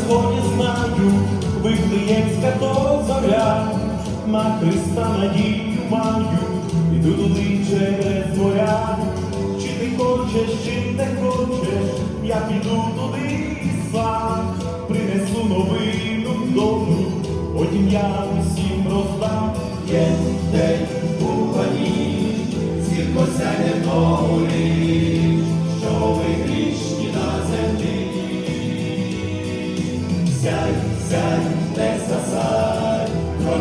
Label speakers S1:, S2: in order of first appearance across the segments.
S1: сході знаю, Вифлеємська то зоря, на Христа надію маю, іду туди через моря. Чи ти хочеш, чи не хочеш, я піду туди сам, принесу новину добру, потім я усім роздам.
S2: Є день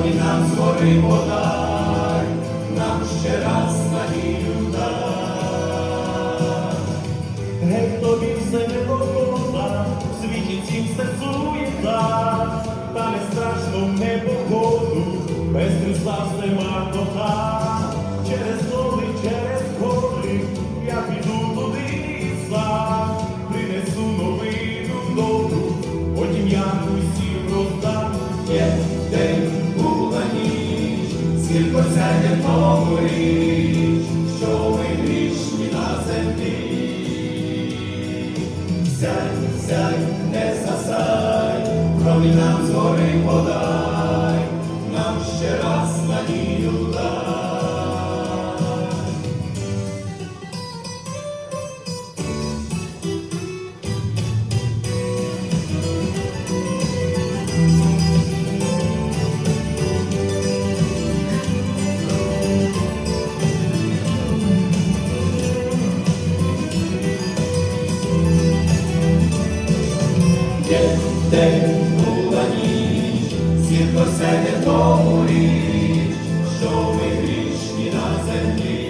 S2: крові нам згори подай, нам ще раз надію дай.
S1: Геть тобі все не погода, в світі цім все суєта, та не страшно в непогоду, без Христа все марнота.
S2: Новоріч, що ми грішні на землі. Сядь, сядь, не засадь, крові нам згори подай, нам ще раз Є день була ніч, зірко сяде новоріч, що ви грішні на землі.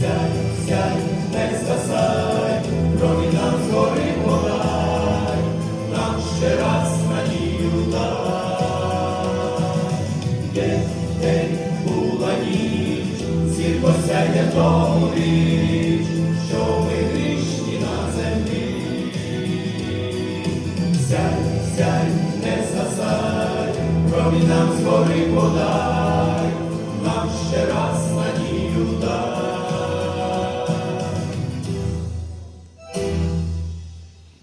S2: Сядь, сядь, не згасай, крові нам згори подай, нам ще раз надію дай. День була ніч, сяде новоріч, що нам подай.